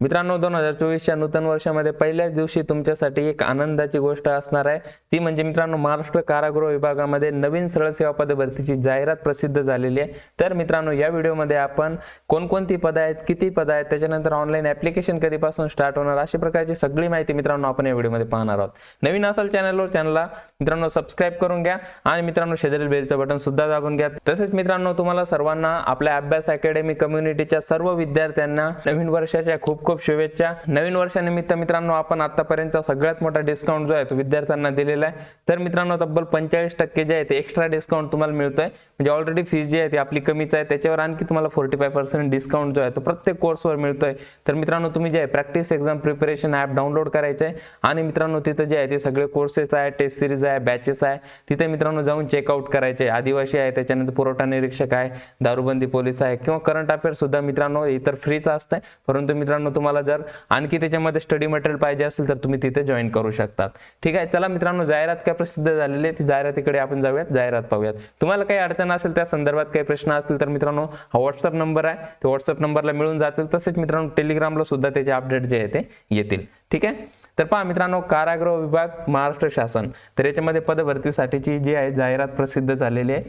मित्रांनो दोन हजार चोवीसच्या नूतन वर्षामध्ये पहिल्याच दिवशी तुमच्यासाठी एक आनंदाची गोष्ट असणार आहे. ती म्हणजे मित्रांनो महाराष्ट्र कारागृह विभागामध्ये नवीन सरळ सेवा पद भरतीची जाहिरात प्रसिद्ध झालेली आहे. तर मित्रांनो या व्हिडिओमध्ये आपण कोणकोणती पदं आहेत किती पदं आहेत त्याच्यानंतर ऑनलाईन ऍप्लिकेशन कधीपासून स्टार्ट होणार अशा प्रकारची सगळी माहिती मित्रांनो आपण या व्हिडिओमध्ये पाहणार आहोत. नवीन असाल चॅनलवर चॅनलला मित्रांनो सबस्क्राईब करून घ्या आणि मित्रांनो शेजारील बेलचं बटन सुद्धा दाबून घ्या. तसेच मित्रांनो तुम्हाला सर्वांना आपल्या अभ्यास अकॅडमी कम्युनिटीच्या सर्व विद्यार्थ्यांना नवीन वर्षाच्या खूप खूप शुभेच्छा. नवीन वर्षानिमित्त मित्रांनो आपण आतापर्यंतचा सगळ्यात मोठा डिस्काउंट जो आहे तो विद्यार्थ्यांना दिलेला आहे. तर मित्रांनो तब्बल पंचेचाळीस टक्के जे आहे ते एक्स्ट्रा डिस्काउंट तुम्हाला मिळतोय. म्हणजे ऑलरेडी फीस जी आहे ती आपली कमीच आहे. त्याच्यावर आणखी तुम्हाला फोर्टी फाय पर्सेंट डिस्काउंट जो आहे तो प्रत्येक कोर्सवर मिळतोय. तर मित्रांनो तुम्ही जे आहे practice exam preparation app download करायचं आहे आणि मित्रांनो तिथं जे आहे ते सगळे कोर्सेस आहे टेस्ट सिरीज आहे बॅचेस आहे. तिथे मित्रांनो जाऊन चेकआउट करायचे. आदिवासी आहे त्याच्यानंतर पुरवठा निरीक्षक आहे दारूबंदी पोलीस आहे किंवा करंट अफेअर सुद्धा मित्रांनो इतर फ्रीच असतंय. परंतु मित्रांनो तुम्हाला जर आणखी त्याच्यामध्ये स्टडी मटेरियल पाहिजे असेल तर तुम्ही तिथे जॉईन करू शकतात ठीक आहे चला मित्रांनो जाहिरात काय प्रसिद्ध झालेली आहे ती जाहिरातीकडे आपण जाऊयात जाहिरात पाहूयात. तुम्हाला काही अडचण असेल त्या संदर्भात काही प्रश्न असतील तर मित्रांनो हा व्हॉट्सअप नंबर आहे. ते व्हॉट्सअप नंबरला मिळून जातील. तसेच मित्रांनो टेलिग्रामला सुद्धा त्याचे अपडेट जे आहे ते येतील. ठीक आहे? तर पहा मित्रांनो कारागृह विभाग महाराष्ट्र शासन. तर याच्यामध्ये पदभरतीसाठीची जी आहे जाहिरात प्रसिद्ध झालेली आहे.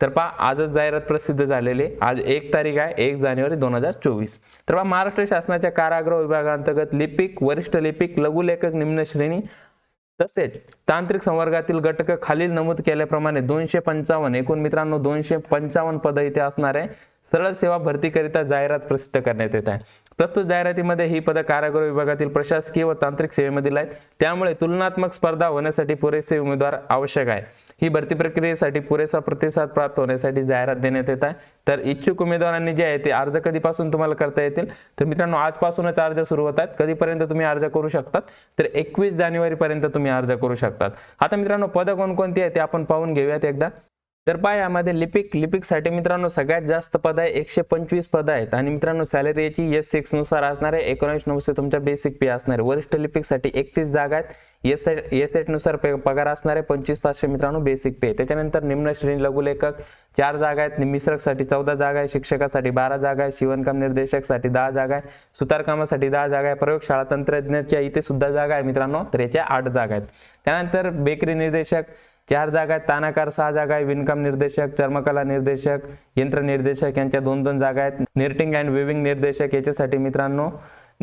तर पहा आजच जाहिरात प्रसिद्ध झालेली आज एक तारीख आहे एक जानेवारी दोन हजार चोवीस. तर पहा महाराष्ट्र शासनाच्या कारागृह विभागांतर्गत लिपिक वरिष्ठ लिपिक लघुलेखक निम्न श्रेणी तसेच तांत्रिक संवर्गातील घटक खालील नमूद केल्याप्रमाणे दोनशे पंचावन्न एकूण मित्रांनो दोनशे पंचावन्न पद इथे असणार आहे. सरळ सेवा भरतीकरिता जाहिरात प्रसिद्ध करण्यात येत आहे. प्रस्तुत जाहिरातीमध्ये ही पदं कारागृह विभागातील प्रशासकीय व तांत्रिक सेवेमधील आहेत. त्यामुळे तुलनात्मक स्पर्धा होण्यासाठी पुरेसे उमेदवार आवश्यक आहे. ही भरती प्रक्रियेसाठी पुरेसा प्रतिसाद प्राप्त होण्यासाठी जाहिरात देण्यात येत आहे. तर इच्छुक उमेदवारांनी जे आहे ते अर्ज कधीपासून तुम्हाला करता येतील? तर मित्रांनो आजपासूनच अर्ज सुरू होत आहेत. कधीपर्यंत तुम्ही अर्ज करू शकतात? तर एकवीस जानेवारीपर्यंत तुम्ही अर्ज करू शकतात. आता मित्रांनो पदं कोणकोणती आहेत ते आपण पाहून घेऊयात एकदा. तर पहा यामध्ये लिपिक लिपिकसाठी मित्रांनो सगळ्यात जास्त पद आहे एकशे पंचवीस पद आहेत. आणि मित्रांनो सॅलरी याची एस सिक्सनुसार असणार आहे एकोणीस नऊशे तुमच्या बेसिक पे असणार आहे. वरिष्ठ लिपिकसाठी एकतीस जागा आहेत. एस एट एस एटनुसार पे- पगार असणार आहे पंचवीस पाचशे मित्रांनो बेसिक पे त्याच्यानंतर निम्न श्रेणी लघुलेखक चार जागा आहेत. मिश्रकसाठी चौदा जागा आहे शिक्षकासाठी बारा जागा आहे शिवणकाम निर्देशकसाठी दहा जागा आहे सुतारकामासाठी दहा जागा आहे प्रयोगशाळा तंत्रज्ञाच्या इथे सुद्धा जागा आहे मित्रांनो तर याच्या आठ जागा आहेत. त्यानंतर बेकरी निर्देशक चार जागा आहेत. तानाकार सहा जागा आहे. विणकाम निर्देशक चर्मकला निर्देशक यंत्र निर्देशक यांच्या दोन दोन जागा आहेत. निर्टिंग अँड विविंग निर्देशक याच्यासाठी मित्रांनो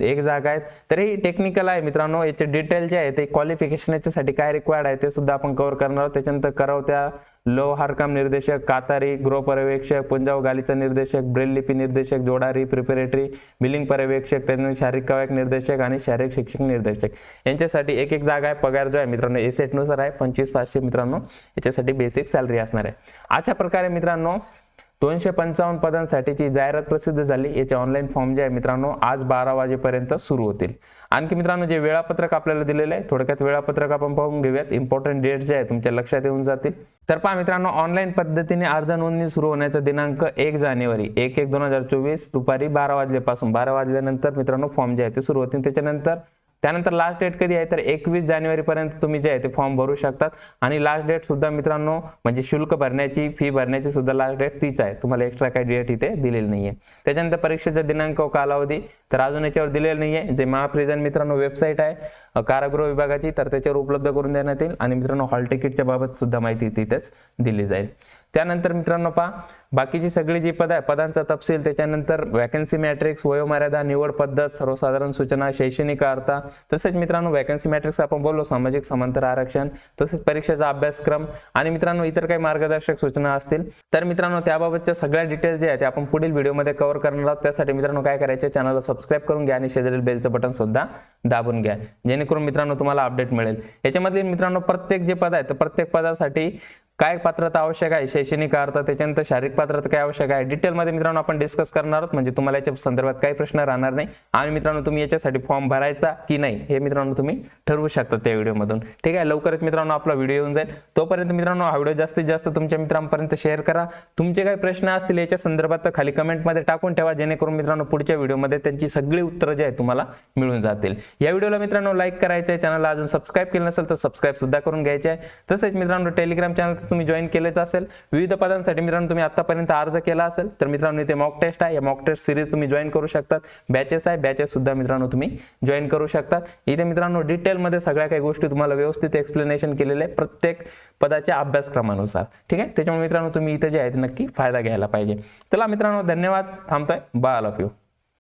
एक जागा आहे तर टेक्निकल आहे मित्रांनो. याचे डिटेल जे आहे ते क्वालिफिकेशन याच्यासाठी काय रिक्वायर्ड आहे ते सुद्धा आपण कव्हर करणार आहोत. त्याच्यानंतर करवत्या लोहारकाम निर्देशक कातारी गृह पर्यवेक्षक पुंजाव गालीचा निर्देशक ब्रेल लिपी निर्देशक जोडारी प्रिपेरेटरी बिलिंग पर्यवेक्षक त्यानंतर शारीरिक कवायक निर्देशक आणि शारीरिक शिक्षक निर्देशक. यांच्यासाठी एक एक जागा आहे पगार जो आहे मित्रांनो एसेटनुसार आहे पंचवीस पाचशे मित्रांनो याच्यासाठी बेसिक सॅलरी असणार आहे. अशा प्रकारे मित्रांनो दोनशे पंचावन्न पदांसाठीची जाहिरात प्रसिद्ध झाली. याचे ऑनलाईन फॉर्म जे आहे मित्रांनो आज बारा वाजेपर्यंत सुरू होतील. आणखी मित्रांनो जे वेळापत्रक आपल्याला दिलेलं आहे थोडक्यात वेळापत्रक आपण पाहून घेऊयात. इम्पॉर्टंट डेट जे आहे तुमच्या लक्षात येऊन जातील. तर पहा मित्रांनो ऑनलाईन पद्धतीने अर्ज नोंदणी सुरू होण्याचा दिनांक एक जानेवारी एक एक दोन हजार चोवीस दुपारी बारा वाजल्यापासून बारा वाजल्यानंतर मित्रांनो फॉर्म जे आहे ते सुरू होतील. त्याच्यानंतर त्यानंतर लास्ट डेट कधी आहे? तर एकवीस जानेवारीपर्यंत तुम्ही जे आहे ते फॉर्म भरू शकतात. आणि लास्ट डेट सुद्धा मित्रांनो म्हणजे शुल्क भरण्याची फी भरण्याची सुद्धा लास्ट डेट तीच आहे. तुम्हाला एक्स्ट्रा काही डेट इथे दिलेली नाहीये. त्याच्यानंतर परीक्षेचा दिनांक कालावधी तर अजून याच्यावर दिलेलं नाहीये. जे महाप्रिजन मित्रांनो वेबसाईट आहे कारागृह विभागाची तर त्याच्यावर उपलब्ध करून देण्यात येईल. आणि मित्रांनो हॉल तिकीटच्या बाबत सुद्धा माहिती तिथेच दिली जाईल. त्यानंतर मित्रांनो पहा बाकीची सगळी जी पद आहे पदांचा तपशील त्याच्यानंतर वॅकन्सी मॅट्रिक्स वयोमर्यादा निवड पद्धत सर्वसाधारण सूचना शैक्षणिक अर्था तसेच मित्रांनो वॅकन्सी मॅट्रिक्स आपण बोललो सामाजिक समांतर आरक्षण तसेच परीक्षेचा अभ्यासक्रम आणि मित्रांनो इतर काही मार्गदर्शक सूचना असतील तर मित्रांनो त्याबाबतच्या सगळ्या डिटेल्स जे आहेत ते आपण पुढील व्हिडिओमध्ये कव्हर करणार आहोत. त्यासाठी मित्रांनो काय करायचे चॅनलला सबस्क्राईब करून घ्या आणि शेजारील बेलचं बटन सुद्धा दाबून घ्या जेणेकरून मित्रांनो तुम्हाला अपडेट मिळेल. याच्यामधील मित्रांनो प्रत्येक जे पद आहे तर प्रत्येक पदासाठी काय पात्रता आवश्यक आहे? शैक्षणिक अर्थ त्याच्यानंतर शारीरिक पात्रता काय आवश्यक आहे? डिटेलमध्ये मित्रांनो आपण डिस्कस करणार आहोत. म्हणजे तुम्हाला याच्या संदर्भात काही प्रश्न राहणार नाही. आणि मित्रांनो तुम्ही याच्यासाठी फॉर्म भरायचा की नाही हे मित्रांनो तुम्ही ठरवू शकता त्या व्हिडिओमधून ठीक आहे? लवकरच मित्रांनो आपला व्हिडिओ येऊन जाईल. तोपर्यंत मित्रांनो हा व्हिडिओ जास्तीत जास्त तुमच्या मित्रांपर्यंत शेअर करा. तुमचे काही प्रश्न असतील याच्या संदर्भात तर खाली कमेंटमध्ये टाकून ठेवा. जेणेकरून मित्रांनो पुढच्या व्हिडिओमध्ये त्यांची सगळी उत्तरं जे आहे तुम्हाला मिळून जातील. या व्हिडिओला मित्रांनो लाईक करायचं आहे चॅनलला अजून सबस्क्राईब केलं नसेल तर सबस्क्राईब सुद्धा करून घ्यायचे आहे तसेच मित्रांनो टेलिग्राम चॅनल तुम्ही जॉईन केलेच असेल. विविध पदांसाठी मित्रांनो तुम्ही आतापर्यंत अर्ज केला असेल तर मित्रांनो इथे मॉक टेस्ट आहे. या मॉक टेस्ट सिरीज तुम्ही जॉईन करू शकतात. बॅचेस आहे. बॅचेस सुद्धा मित्रांनो तुम्ही जॉईन करू शकतात. इथे मित्रांनो डिटेलमध्ये सगळ्या काही गोष्टी तुम्हाला व्यवस्थित एक्सप्लेनेशन केलेले प्रत्येक पदाच्या अभ्यासक्रमानुसार. ठीक आहे? त्याच्यामुळे मित्रांनो तुम्ही इथे जे आहे नक्की फायदा घ्यायला पाहिजे. चला मित्रांनो धन्यवाद. थांबतोय. Bye all of you